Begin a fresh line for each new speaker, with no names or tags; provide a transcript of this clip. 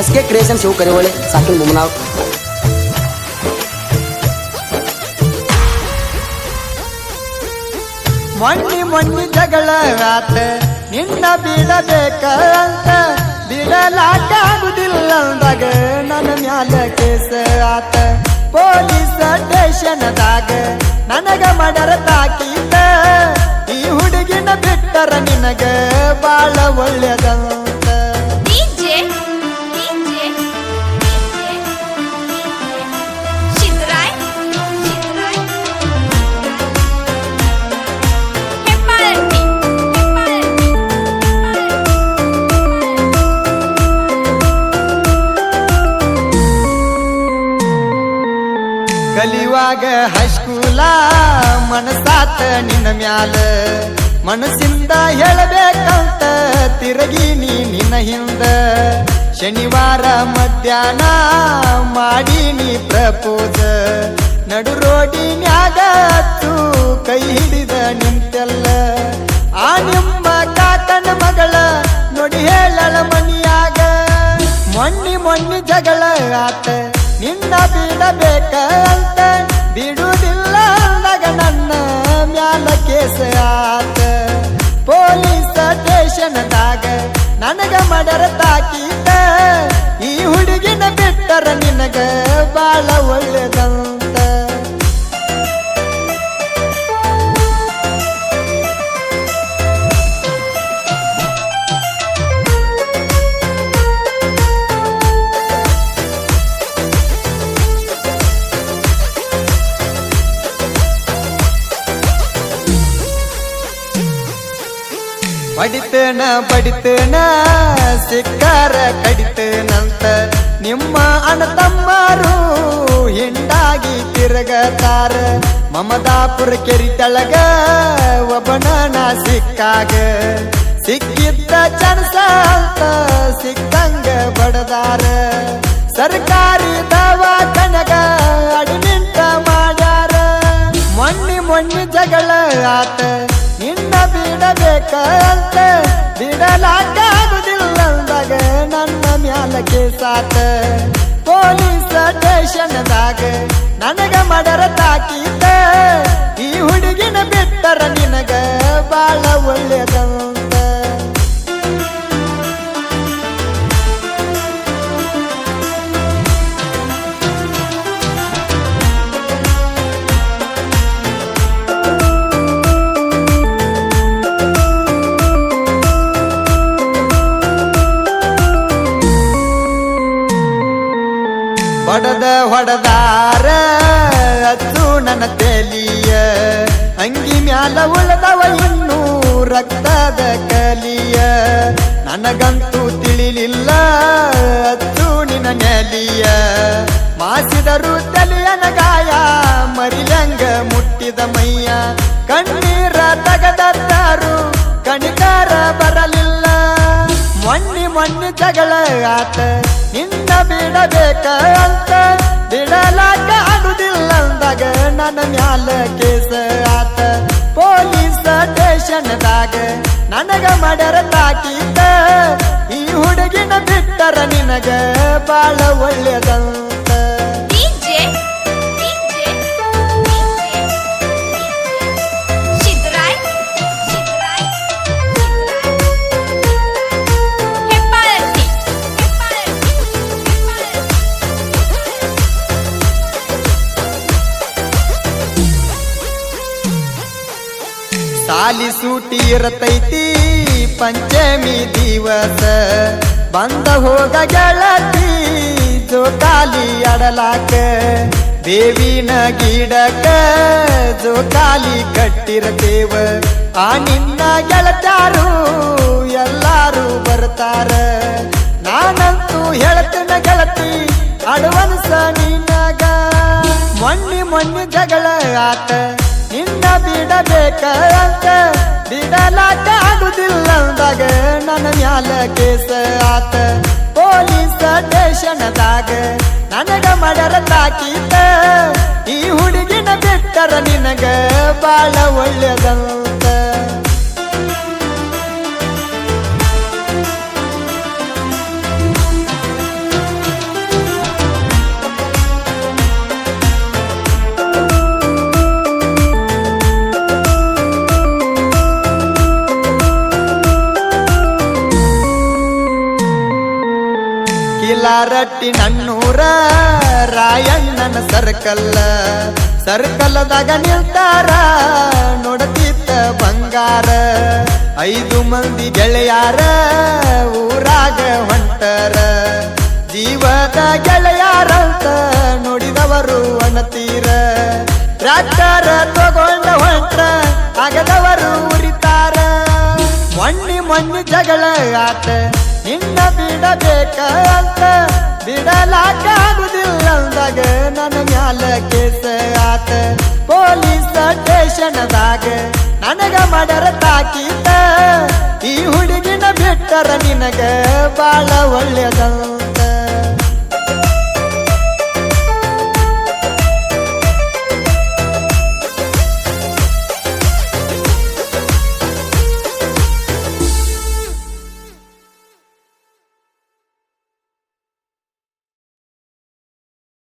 S K creation Shiva ಕರಿವಳಿ ಸಾಕಿನ್ ಬೊಮ್ಮನಾಳ್.
ಮೊನ್ನಿ ಮೊನ್ನಿ ಜಗಳ ರಾತ ನಿನ್ನ ಬಿಡಬೇಕ ಅಂತ ಬಿಡಲಾಕಾಗುದಿಲ್ಲ ಅಂದಾಗ ನನ್ನ ಮ್ಯಾಲ ಕೇಸ ಆತ. ಪೊಲೀಸ್ ಸ್ಟೇಷನ್ದಾಗ ನನಗ ಮಡರ ತಾಕಿದ್ದ. ಈ ಹುಡುಗಿನ ಬಿಟ್ಟರ ನಿನಗ ಬಾಳ ಒಳ್ಳೆದಂತ ಕಲಿಯುವಾಗ ಹೈಸ್ಕೂಲ ಮನಸಾತ ನಿನ್ನ ಮ್ಯಾಲ. ಮನಸ್ಸಿಂದ ಹೇಳಬೇಕಂತ ತಿರುಗಿ ನೀ ನಿನ್ನ ಹಿಂದ. ಶನಿವಾರ ಮಧ್ಯಾಹ್ನ ಮಾಡಿ ನೀ ಪ್ರಪೋಸ. ನಡು ರೋಡಿನ್ಯಾಗ ಕೈ ಹಿಡಿದ ನಿಂತೆಲ್ಲ. ಆ ನಿಮ್ಮ ಕಾಕನ ಮಗಳ ನೋಡಿ ಹೇಳಲ ಮನಿಯಾಗ. ಮೊನ್ನಿ ಮೊನ್ನಿ ಜಗಳ ಆತ, ನಿನ್ನ ಬಿಡಬೇಕ ಕೇಸ ಆತ. ಪೊಲೀಸ್ ಸ್ಟೇಷನ್ದಾಗ ನನಗ ಮಡರ ತಾಕೀತ ಬಡಿತೇನ ಬಡಿತೇನ ಸಿಕ್ಕಾರ ಕಡಿತೇನಂತ ನಿಮ್ಮ ಅಣ್ಣ ತಮ್ಮರು ಹಿಂಡಾಗಿ ತಿರುಗತಾರ. ಮಮದಾಪುರ ಕೆರಿ ತಳಗ ಒಬ್ಬನ ಸಿಕ್ಕಾಗ. ಸಿಕ್ಕಿದ್ದ ಚಣಸ ಅಂತ ಸಿಕ್ಕಂಗ ಬಡದಾರ. ಸರ್ಕಾರಿ ದವಾಖಾನೆಗ ಅಡಿನಿಂತ ಮಾಡ್ಯಾರ. ಮಣ್ಣಿ ಮೊನ್ನೆ ಜಗಳ ಆತ. ನಿನ್ನ ಬಿಡಬೇಕ ಅಂತ ನನ್ನ ಮ್ಯಾಲ ಕೇಸಾತ ಪೊಲೀಸ್ ಸ್ಟೇಷನ್ದಾಗ ನನಗ ಮಡರ ತಾಕಿತ ಈ ಹುಡುಗಿನ ಬಿಟ್ಟರ ನಿನಗ ಬಾಳ ಒಳ್ಳೆದಂತ ಹೊಡೆದ ಹೊಡೆದಾರ ಅತ್ತು ನನ್ನ ತೆಲಿಯ. ಅಂಗಿ ಮ್ಯಾಲ ಉಳದವ ಇನ್ನೂ ರಕ್ತದ ಕಲಿಯ. ನನಗಂತೂ ತಿಳಿಲಿಲ್ಲ ಅತ್ತು ನಿನ್ನ ನೆಲಿಯ. ಮಾಸಿದರು ತಲಿಯನ ಗಾಯ, ಮರಿಲಂಗ ಮುಟ್ಟಿದ ಮೈಯ. ಕಣ್ಣೀರ ತಗದತ್ತಾರು ಕಣಿಕಾರ ಬರಲಿಲ್ಲ. ಜಗಳಾತ ಜಗಳ ಆತ ನಿನ್ನ ಬಿಡಬೇಕ ಅಂತ ಬಿಡಲಾಕ ಆಗುದಿಲ್ಲ ಅಂದಾಗ ನನ್ನ ಮ್ಯಾಲ ಕೇಸ ಆತ. ಪೊಲೀಸ್ ಸ್ಟೇಷನ್ದಾಗ ನನಗ ಮಡರ ತಾಕಿದ್ದ. ಈ ಹುಡುಗಿನ ಬಿಟ್ಟರ ನಿನಗ ಬಾಳ ಒಳ್ಳೆದಂತ ಸಾಲಿ ಸೂಟಿ ಇರತೈತಿ, ಪಂಚಮಿ ದಿವಸ. ಬಂದ ಹೋಗ ಗೆಳತಿ, ಜೋಕಾಲಿ ಅಡಲಾಕ ಬೇವಿನ ಗಿಡಕ ಜೋಕಾಲಿ ಕಟ್ಟಿರತೇವ. ಆ ನಿನ್ನ ಗೆಳತಾರು ಎಲ್ಲಾರು ಬರ್ತಾರ. ನಾನಂತೂ ಹೇಳ್ತಿನ ಗೆಳತಿ, ಅಡ್ವಾನ್ಸ ನೀನಾಗ. ಮೊನ್ನೆ ಮೊನ್ನೆ ಜಗಳ ಆತ. ನಿನ್ನ ಬಿಡಬೇಕ ಅಂತ ಬಿಡಲಾಕ ಆಗುದಿಲ್ಲ ಅಂದಾಗ ನನ್ನ ಮ್ಯಾಲ ಕೇಸ ಆತ. ಪೊಲೀಸ್ ಸ್ಟೇಷನ್ದಾಗ ನನಗ ಮಡರ ತಾಕೀತ. ಈ ಹುಡುಗಿನ ಬಿಟ್ಟರ ನಿನಗ ಬಾಳ ಒಳ್ಳೆದಂತ ಕಿಲಾರಟ್ಟಿ ನನ್ನೂರ, ರಾಯಣ್ಣನ ಸರ್ಕಲ್ಲ. ಸರ್ಕಲ್ದಾಗ ನಿಲ್ತಾರ ನೋಡತಿತ್ತ ಬಂಗಾರ. ಐದು ಮಂದಿ ಗೆಳೆಯಾರ, ಊರಾಗ ಹೊಂಟರ. ಜೀವದ ಗೆಳೆಯಾರಂತ ನೋಡಿದವರು ಅಣತೀರ. ಟ್ರ್ಯಾಕ್ಟರ್ ತಗೊಂಡ ಹೊಂಟ್ರ, ಆಗದವರು ಉರಿತಾರ. ಮಣ್ಣಿ ಮಣ್ಣಿ ಜಗಳ ಆತ ನಿನ್ನ ಬಿಡಬೇಕ ಅಂತ ಬಿಡಲಾಕಾಗುದಿಲ್ಲ ಅಂದಾಗ ನನ್ನ ಮ್ಯಾಲ ಕೇಸ ಆತ. ಪೊಲೀಸ್ ಸ್ಟೇಷನ್ದಾಗ ನನಗ ಮಡರ ತಾಕಿತ ಈ ಹುಡುಗಿನ ಬಿಟ್ಟರ ನಿನಗ ಬಾಳ ಒಳ್ಳೆಯದಂತ